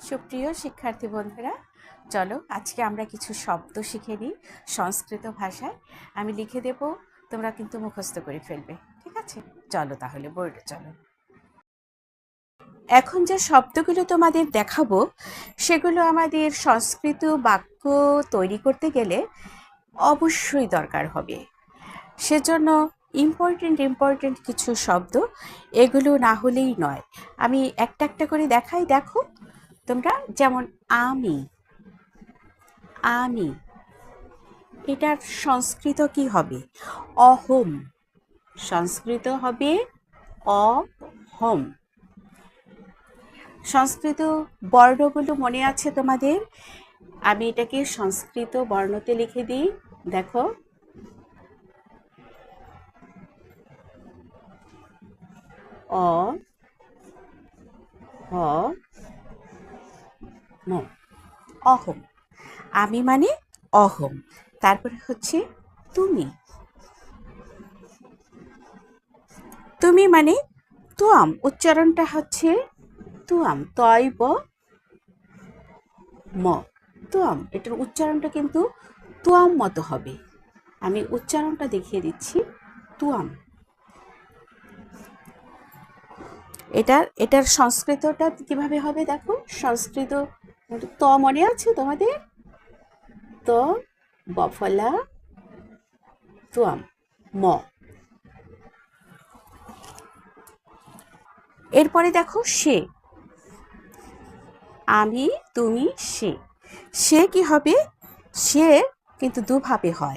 সুপ্রিয় শিক্ষার্থী বন্ধুরা, চলো আজকে আমরা কিছু শব্দ শিখে নিই সংস্কৃত ভাষায়। আমি লিখে দেব, তোমরা কিন্তু মুখস্থ করে ফেলবে, ঠিক আছে? চলো তাহলে বোর্ডে চলো। এখন যে শব্দগুলো তোমাদের দেখাবো, সেগুলো আমাদের সংস্কৃত বাক্য তৈরি করতে গেলে অবশ্যই দরকার হবে। সেজন্য ইম্পর্টেন্ট ইম্পর্টেন্ট কিছু শব্দ, এগুলো না হলেই নয়। আমি একটা একটা করে দেখাই, দেখো। তোমরা যেমন আমি আমি, এটার সংস্কৃত কি হবে? অহম। সংস্কৃত হবে অহম। সংস্কৃত বর্ণগুলো মনে আছে তোমাদের? আমি এটাকে সংস্কৃত বর্ণতে লিখে দিই। দেখো। অ, হ অহম। আমি মানে অহম। তারপরে হচ্ছে তুমি। তুমি মানে তুয়াম। উচ্চারণটা হচ্ছে তুয়াম তয় ব ম। তুয়াম। এটার উচ্চারণটা কিন্তু তুয়াম মতো হবে। আমি উচ্চারণটা দেখিয়ে দিচ্ছি। তুয়াম। এটার এটার সংস্কৃতটা কীভাবে হবে দেখো? সংস্কৃত ত মনে আছে তোমাদের? ত, বফলা, তুয়াম, ম। এরপরে দেখো সে। আমি, তুমি, সে। সে কি হবে? সে কিন্তু দুভাবে হয়।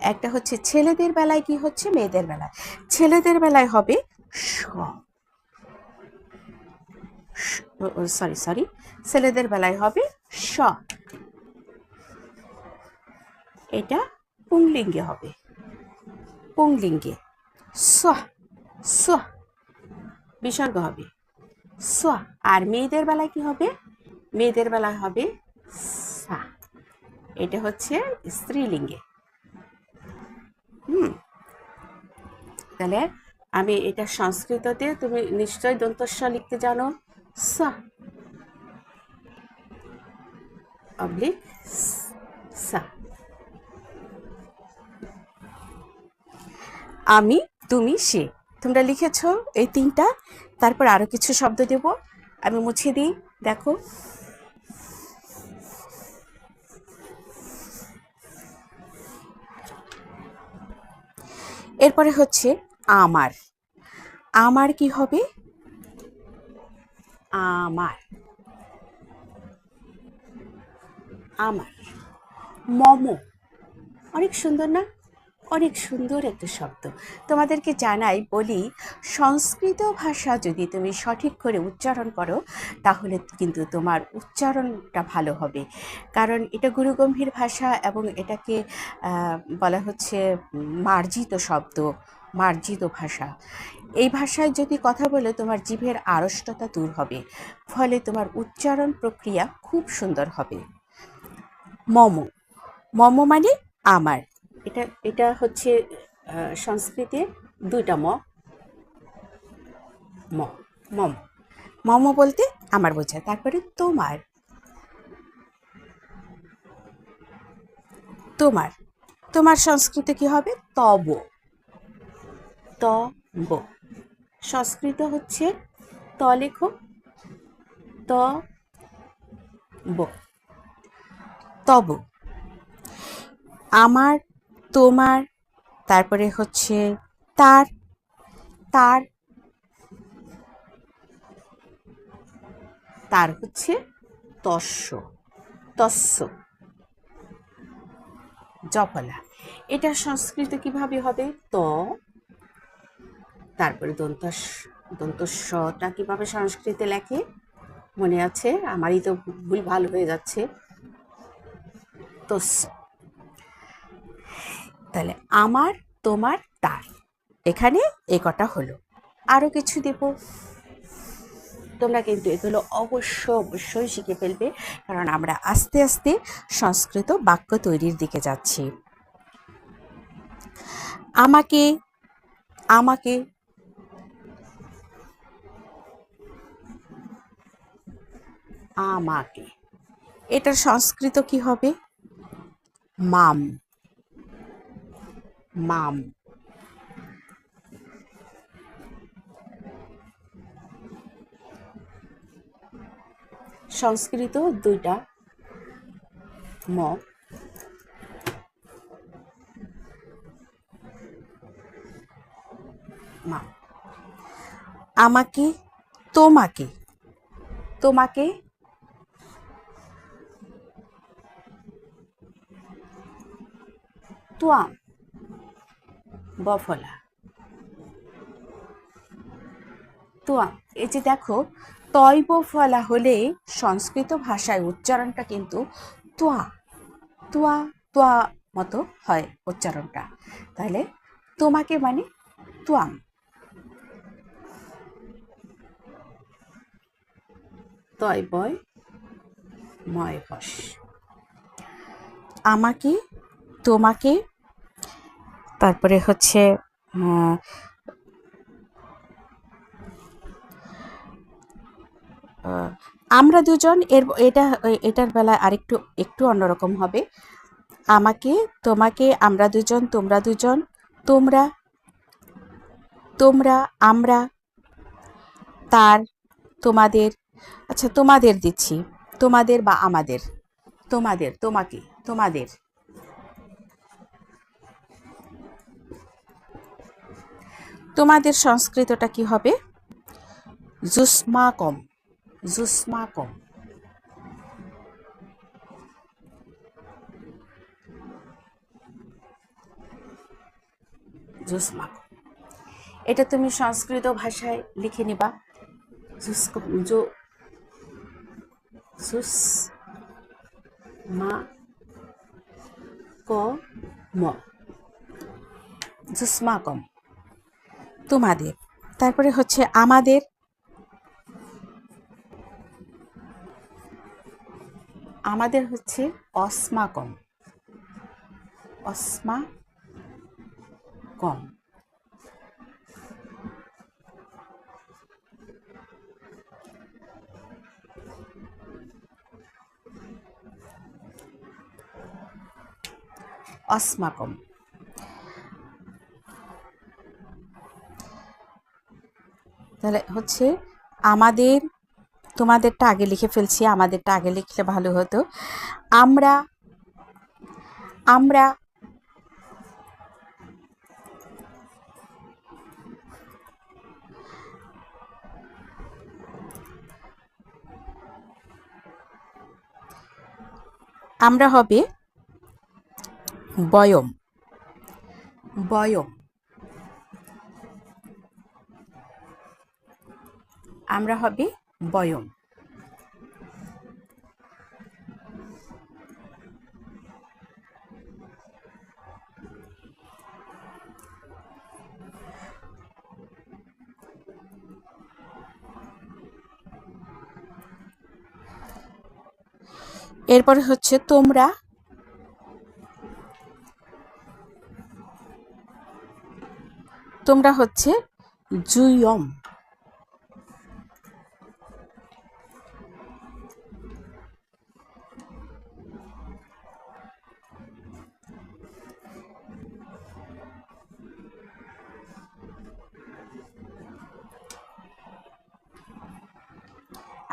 একটা হচ্ছে ছেলেদের বেলায় কি হচ্ছে? মেয়েদের বেলায়। ছেলেদের বেলায় হবে স। সরি সরি ছেলেদের বেলায় হবে স। এটা পুংলিঙ্গে হবে। পুংলিঙ্গে। স স। বিসর্গ হবে। স। আর মেয়েদের বেলায় কি হবে? মেয়েদের বেলায় হবে সা। এটা হচ্ছে স্ত্রীলিঙ্গে। হুম। তাহলে আমি এটা সংস্কৃততে তুমি নিশ্চয় দন্তস্ব লিখতে জানো। সা অবলিক সা আমি, তুমি, সে। তোমরা লিখেছ এই তিনটা, তারপর আরও কিছু শব্দ দেব। আমি মুছে দিই, দেখো। এরপরে হচ্ছে আমার। আমার কি হবে? আমার। আমার। মম। অনেক সুন্দর না? অনেক সুন্দর একটা শব্দ। তোমাদেরকে জানাই, বলি, সংস্কৃত ভাষা যদি তুমি সঠিক করে উচ্চারণ করো, তাহলে কিন্তু তোমার উচ্চারণটা ভালো হবে। কারণ এটা গুরুগম্ভীর ভাষা এবং এটাকে বলা হচ্ছে মার্জিত শব্দ। মার্জিত ভাষা। এই ভাষায় যদি কথা বলে তোমার জিভের আড়ষ্টতা দূর হবে, ফলে তোমার উচ্চারণ প্রক্রিয়া খুব সুন্দর হবে। মম। মম মানে আমার। এটা এটা হচ্ছে সংস্কৃতে দুইটা ম। ম, মম। মম বলতে আমার বোঝায় তারপরে তোমার। তোমার। তোমার সংস্কৃতে কি হবে? তব। তব সংস্কৃত হচ্ছে ত লেখো, ত ব। তব। আমার, তোমার, তারপরে হচ্ছে তার তার তার হচ্ছে তস্য তস্য। জফলা এটা সংস্কৃত কীভাবে হবে? ত তারপরে দন্তস দন্তস্বটা কীভাবে সংস্কৃতে লেখে? মনে আছে? আমারই তো ভুল ভালো হয়ে যাচ্ছে। তস্য তাহলে আমার, তোমার, তার। এখানে এ কটা হলো। আরও কিছু দেব। তোমরা কিন্তু এগুলো অবশ্য, অবশ্যই শিখে ফেলবে, কারণ আমরা আস্তে আস্তে সংস্কৃত বাক্য তৈরির দিকে যাচ্ছি। আমাকে আমাকে আমাকে। এটার সংস্কৃত কি হবে? মাম। মাম। সংস্কৃত দুইটা। ম। মা। আমাকে তোমাকে। তোমাকে তোয়াম বফলা তোয়াম এই যে দেখো তৈব ফলা হলে সংস্কৃত ভাষায় উচ্চারণটা কিন্তু তোয়া তোয়া তোয়া মতো হয় উচ্চারণটা। তাহলে তোমাকে মানে তোয়াম। তয় বয়, ময় বস আমাকে তোমাকে? তারপরে হচ্ছে আমরা দুজন, এর, এটা, এটার বেলায় আরেকটু, একটু অন্যরকম হবে। আমাকে, তোমাকে, আমরা দুজন, তোমরা দুজন, তোমরা তোমরা, আমরা, তার, তোমাদের আচ্ছা তোমাদের দিচ্ছি। তোমাদের বা আমাদের। তোমাদের, তোমাকে, তোমাদের। তোমাদের সংস্কৃতটা কি হবে? জুস্মাকম জুস্মাকম। জুস্মাকম। এটা তুমি সংস্কৃত ভাষায় লিখে নিবা। জো সুস মা ক ম তোমাদের। তারপরে হচ্ছে আমাদের। আমাদের হচ্ছে অস্মাকম। অস্মা কম অস্মাকম। তাহলে হচ্ছে আমাদের, তোমাদেরটা আগে লিখে ফেলছি, আমাদেরটা আগে লিখলে ভালো হতো। আমরা আমরা আমরা হবে বয়ম। বয়ম। আমরা হবে বয়ম। এরপরে হচ্ছে তোমরা তোমরা হচ্ছে জুয়ম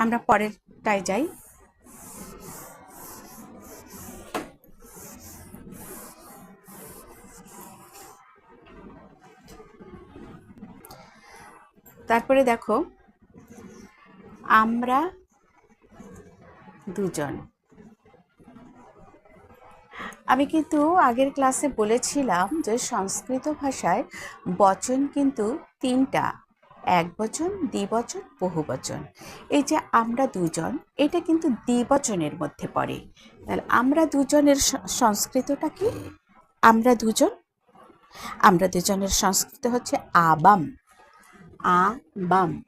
আমরা পরেরটায় যাই। তারপরে দেখো, আমরা দুজন। আমি কিন্তু আগের ক্লাসে বলেছিলাম যে সংস্কৃত ভাষায় বচন কিন্তু তিনটা। এক বচন দ্বিবচন বহুবচন এই যে আমরা দুজন, এটা কিন্তু দ্বিবচনের মধ্যে পড়ে। তাহলে আমরা দুজনের সংস্কৃতটা কি? আমরা দুজন? আমরা দুজনের সংস্কৃত হচ্ছে আবাম। আ বাম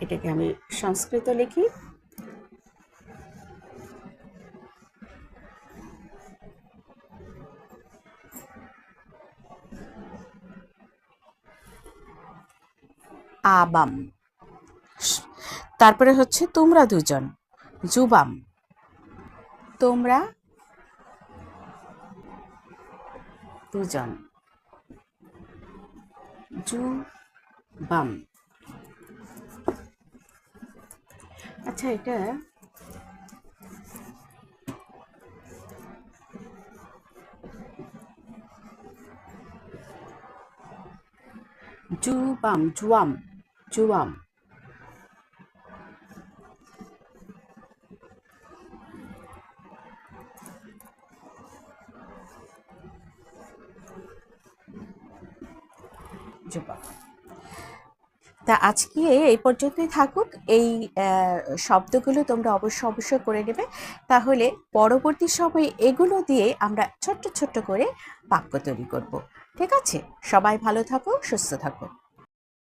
এটাকে আমি সংস্কৃত লিখি। আবাম। তারপরে হচ্ছে তোমরা দুজন জুবাম। তোমরা দুজন জু বাম আচ্ছা এটা জুবাম জুয়াম। জুবাম তা আজকে এই পর্যন্তই থাকুক। এই শব্দগুলো তোমরা অবশ্য অবশ্যই করে নেবে। তাহলে পরবর্তী সময়ে এগুলো দিয়ে আমরা ছোট্ট ছোট্ট করে বাক্য তৈরি করব। ঠিক আছে? সবাই ভালো থাকো, সুস্থ থাকো।